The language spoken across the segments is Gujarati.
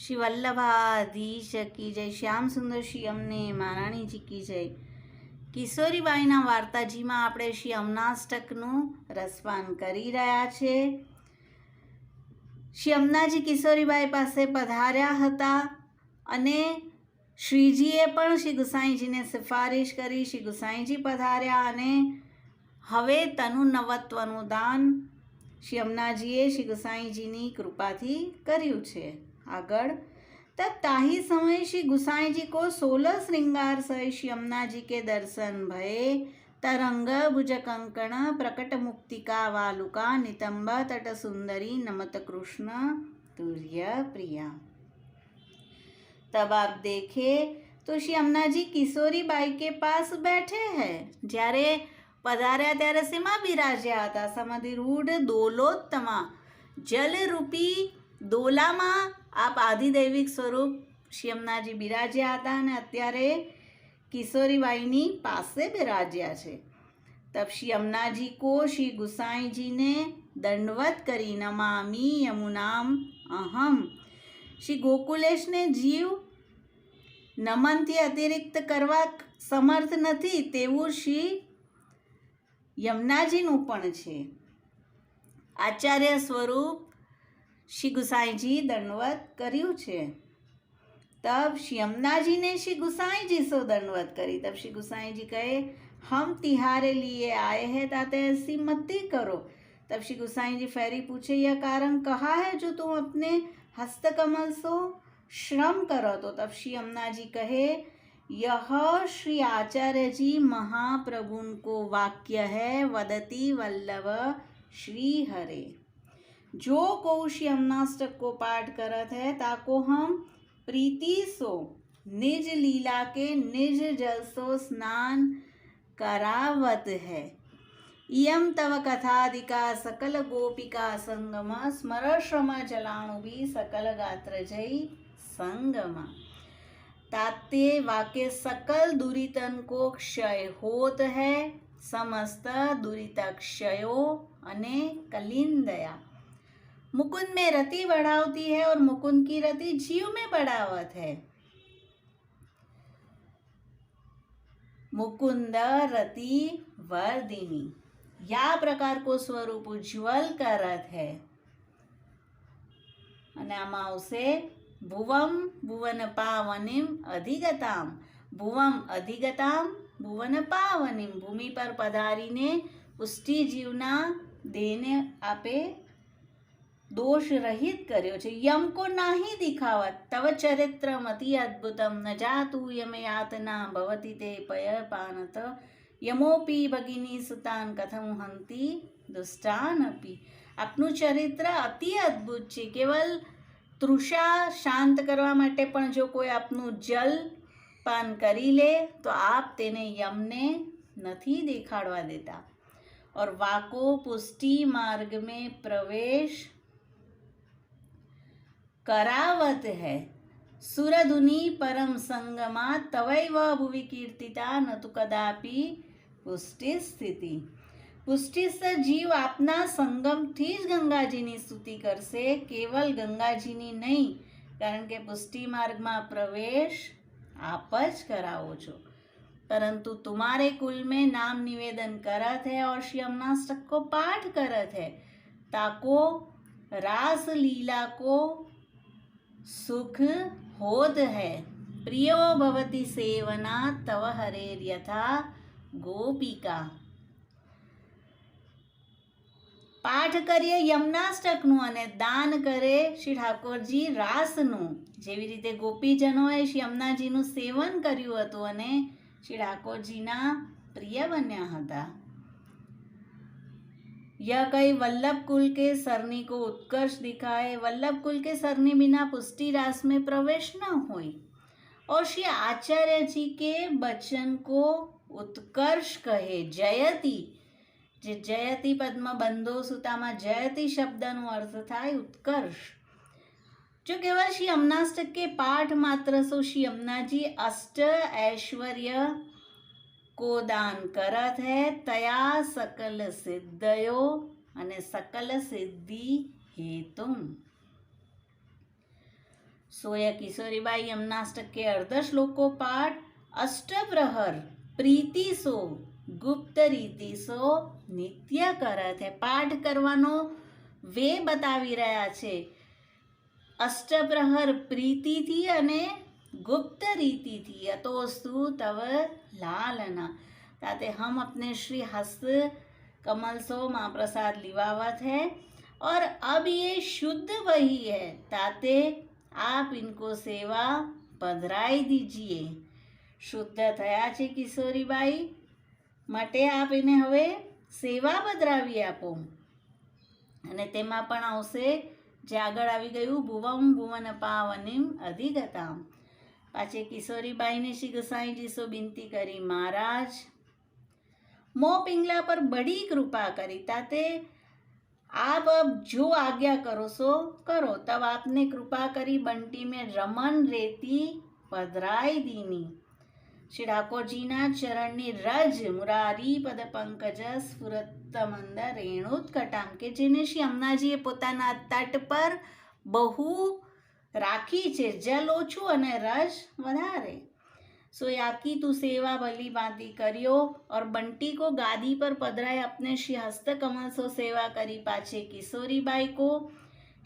શ્રી વલ્લભાધીશ કી જય, શ્યામ સુંદર શ્રી અમને મહારાણીજી કી જય. કિશોરીબાઈના વાર્તાજીમાં આપણે શ્રી અમનાષ્ટકનું રસપાન કરી રહ્યા છે. શ્રી અમનાજી કિશોરીબાઈ પાસે પધાર્યા હતા અને શ્રીજીએ પણ શ્રી ગુસાઈજીને સિફારિશ કરી, શ્રી ગુસાઈજી પધાર્યા અને હવે તનુ નવત્વનું દાન શ્રી અમનાજીએ શ્રી ગુસાઈજીની કૃપાથી કર્યું છે. આગળ तब ताही समय श्री गुसाई जी को सोलह श्रृंगार सह श्री अम्ना जी के दर्शन भये तरंग भुज कंकण प्रकट मुक्तिका वालुका नितंब तट सुंदरी नमत कृष्ण तुर्य प्रिया तब आप देखे तो श्री अम्ना जी किशोरी बाई के पास बैठे हैं જ્યારે પધાર્યા ત્યારે શેમાં બિરાજ્યા હતા સમાધિ રૂઢ દોલોત્તમા જલરૂપી દોલામાં આપ આદિદૈવિક સ્વરૂપ શ્યમનાજી બિરાજ્યા હતા અને અત્યારે કિશોરીબાઈની પાસે બિરાજ્યા છે. તબ શ્રી અમનાજી કો શ્રી ગુસાઈજીને દંડવત કરી નમામી યમુનામ અહમ. શ્રી ગોકુલેશને જીવ નમનથી અતિરિક્ત કરવા સમર્થ નથી તેવું શ્રી યમુનાજીનું પણ છે. આચાર્ય સ્વરૂપ શ્રી ગુસાઈજી દંડવત કર્યું છે તબ શ્રી यमुनाजी શ્રી ગુસાઈજી સો દંડવત કરી તબ શ્રી ગુસાઈજી કહે हम तिहारे लिए आए हैं ताते ऐसी मती करो तब श्री गुसाई जी फैरी पूछे यह कारण कहा है जो तुम अपने हस्तकमल सो श्रम करो तो तब श्री अम्ना जी कहे यह श्री आचार्य जी महाप्रभुन को वाक्य है वदती वल्लभ श्री हरे जो कौशी अम्नाष्टक को पाठ करत है ताको हम प्रीति सो निज लीला के निज जल सो स्नान करावत है इयम तव कथादिका सकल गोपिका संगम स्मर श्रम जलाणु भी सकल गात्र जय संगम ताते वाक्य सकल दुरितन को क्षय होत है समस्त दुरित क्षयो अने कलिंदया मुकुंद में रति बढ़ावती है और मुकुंद की रति जीव में बढ़ावत है मुकुंद रति वर्दिनी या प्रकार को स्वरूप उज्ज्वल करत है અને આમાં આવશે ભુવમ ભુવન પાવનિમ અધિગતામ ભુવમ અધિગતામ ભુવન પાવનિમ ભૂમિ પર પધારીને પુષ્ટિ જીવના દેહને આપે दोष रहित કર્યો છે યમ કો નાહી દિખાવત તવ ચરિત્રમ અતિ અદ્ભુતમ ન જાતુ યમે યાતના ભવતી તે પયપાનત યમોપી ભગિની સુતાન કથમ હંતી દુષ્ટાન અપી આપનું ચરિત્ર અતિ અદ્ભુત છે કેવલ તૃષા શાંત કરવા માટે પણ જો કોઈ આપનું જલ પાન કરી લે તો આપ તેને યમને નથી દેખાડવા દેતા और वाको पुष्टि मार्ग में प्रवेश करावत है सुरधुनि परम संगमा तवैव भुवि कीर्तिता न तो कदापि પુષ્ટિ સ્થિતિ પુષ્ટિસ્થ જીવ આપના સંગમથી જ ગંગાજીની સ્તુતિ કરશે કેવલ ગંગાજીની નહીં કારણ કે પુષ્ટિ માર્ગમાં પ્રવેશ આપ જ કરાવો છો परंतु तुम्हारे कुल में नाम निवेदन करत है और श्री अमनाष्टक को पाठ करत है ताको रास लीला को સુખ હોદ હૈ પ્રિયો ભવતી સેવના તવ હરેર્યથા ગોપિકા પાઠ કરીએ યમનાષ્ટકનું અને દાન કરે શ્રી ઠાકોરજી રાસનું. જેવી રીતે ગોપીજનોએ શ્રી યમુનાજીનું સેવન કર્યું હતું અને શ્રી ઠાકોરજીના પ્રિય બન્યા હતા. यह कई वल्लभ कुल के सरनी को उत्कर्ष दिखाए वल्लभ कुल के सरनी बिना पुष्टि रास में प्रवेश न हुई और श्री आचार्य जी के बचन को उत्कर्ष कहे जयति જે જયતિ પદ્મ બંધો સુતામાં જયતિ શબ્દનો અર્થ થાય ઉત્કર્ષ जो केवल श्री अमनाष्टक के पाठ मात्र सो श्री अमना जी अष्ट ऐश्वर्य को દાન કરત હે તયા સકલ સિદ્ધયો અને સકલ સિદ્ધિ હેતુમ સોય કિશોરીબાઈ यमुनाष्टक के अर्ध श्लोको पाठ अष्टप्रहर પ્રીતિ સો ગુપ્ત રીતિ સો નિત્ય કરત હે પાઠ કરવાનો વે બતાવી રહ્યા છે અષ્ટપ્રહર પ્રીતિથી અને ગુપ્ત રીતિથી અતોસ્તુ તવ લાલના ताते हम अपने श्री हस्त कमल सो महाप्रसाद लिवावत है और अब ये शुद्ध वही है ताते आप इनको सेवा પધરાઈ દીજીએ શુદ્ધ થયા છે કિશોરીબાઈ માટે આપ એને હવે સેવા પધરાવી આપો અને તેમાં પણ આવશે જે આગળ આવી ગયું ભુવમ ભુવન પાવનીમ અધિગતામ પાછી કિશોરીબાઈને શ્રી ગોસાઈજીસો બિનતી કરી, મહારાજ, મો પિંગલા પર બડી કૃપા કરી, તાતે આપ જો આજ્ઞા કરો સો, કરો. તબ આપને કૃપા કરી બંટી મેં રમન રેતી પધરાઈ દીની. શ્રી ઠાકોરજીના ચરણની રજ મુરારી પદ પંકજ સ્ફુરતમંદ રેણુત કટામ, કે જેને શ્રી અમનાજીએ પોતાના તટ પર બહુ રાખી છે. જલ ઓછું અને રસ વધારે. સોએ આકી તું સેવા ભલી ભાંતિ કર્યો ઓર બંટી કો ગાદી પર પધરાય અપને શ્રી હસ્તકમલ સો સેવા કરી પાછે કિશોરીબાઈ કો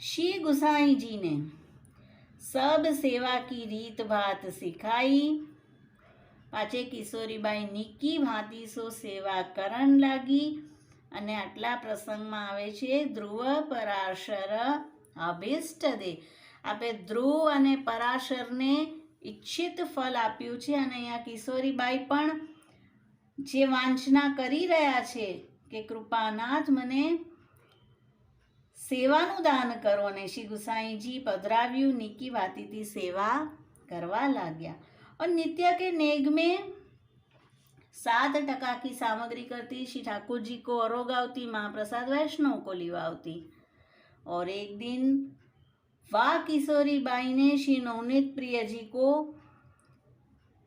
શ્રી ગુસાઈજીને સબ સેવા કી રીત ભાત શીખાઈ પાછે કિશોરીબાઈ નિક્કી ભાંતિ સો સેવા કરણ લાગી અને આટલા પ્રસંગમાં આવે છે ધ્રુવ પરાશર અભિષ્ટ દે. આપે ધ્રુવ અને પરાશરને ઈચ્છિત ફલ આપ્યું છે અને અહીંયા કિશોરીબાઈ પણ જે વાંચના કરી રહ્યા છે કે કૃપાનાથ મને સેવાનું દાન કરો અને શ્રી ગુસાઈજી પધરાવ્યું નિકી વાતીથી સેવા કરવા લાગ્યા और नित्य के नेग में सात टका की सामग्री करती श्री ठाकुर जी को अरोगावती महाप्रसाद वैष्णव को लिवावती और एक दिन वाह किशोरी बाई ने श्री नवनीत प्रिय जी को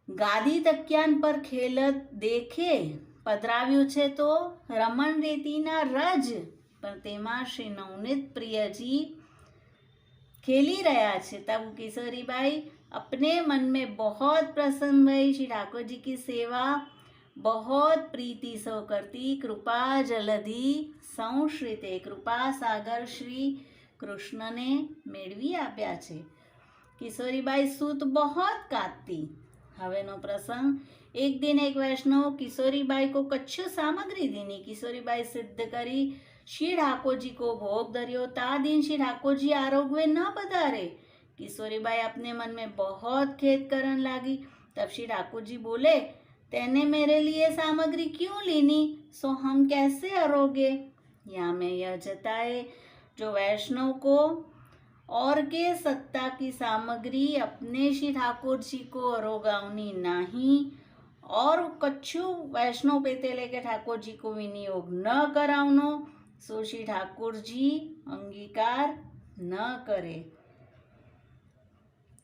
ગાદી તકિયાન પર ખેલત દેખે પધરાવ્યું છે તો રમણ રેતીના રજ પણ તેમાં શ્રી નવનીત પ્રિયજી ખેલી રહ્યા છે તબ કિશોરીબાઈ अपने मन में बहुत प्रसन्न भई श्री ठाकुर जी की सेवा बहुत प्रीति सो करती कृपा जलधि સંશ્રિતે કૃપા સાગર શ્રી કૃષ્ણને મેળવી આપ્યા છે કિશોરીબાઈ સૂત બહોત કાતતી હવેનો પ્રસંગ એક દિન એક વૈષ્ણવ કિશોરીબાઈ को कच्छ सामग्री देनी किशोरीबाई सिद्ध करी श्री ठाकुर जी को भोग धरियो ता दिन श्री ठाकुर जी आरोग्य न पधारे किशोरीबाई अपने मन में बहुत खेद करने लगी तब श्री ठाकुर जी बोले तेने मेरे लिए सामग्री क्यों लेनी सो हम कैसे अरोगे यहाँ में यह जताए जो वैष्णव को और के सत्ता की सामग्री अपने श्री ठाकुर जी को अरोगावनी नहीं, और कच्छु वैष्णव पे पेते लेके ठाकुर जी को विनियोग न करावनो, सो श्री ठाकुर जी अंगीकार न करे।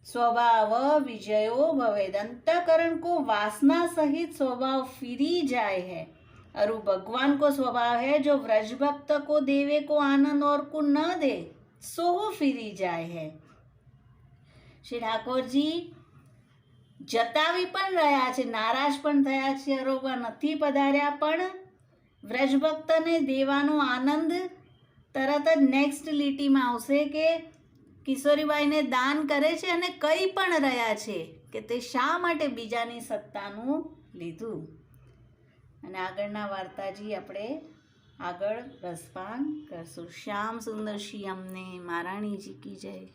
स्वभाव विजयो भवेद अंतकरण को वासना सहित स्वभाव फिरी जाए है। और वो भगवान को स्वभाव है जो व्रज भक्त को देवे को आनंद और को न दे सो वो फिरी જાય હે શ્રી ઠાકોરજી જતાવી પણ રહ્યા છે નારાજ પણ થયા છે અરોગા નથી પધાર્યા પણ વ્રજભક્તને દેવાનો આનંદ તરત જ નેક્સ્ટ લીટીમાં આવશે કે કિશોરીબાઈને દાન કરે છે અને કહી પણ રહ્યા છે કે તે શા માટે બીજાની સત્તાનું લીધું અને આગળના વાર્તાજી આપણે આગળ રસપાન કરશું. શ્યામ સુંદર શ્યામને મહારાણીજી કી જય.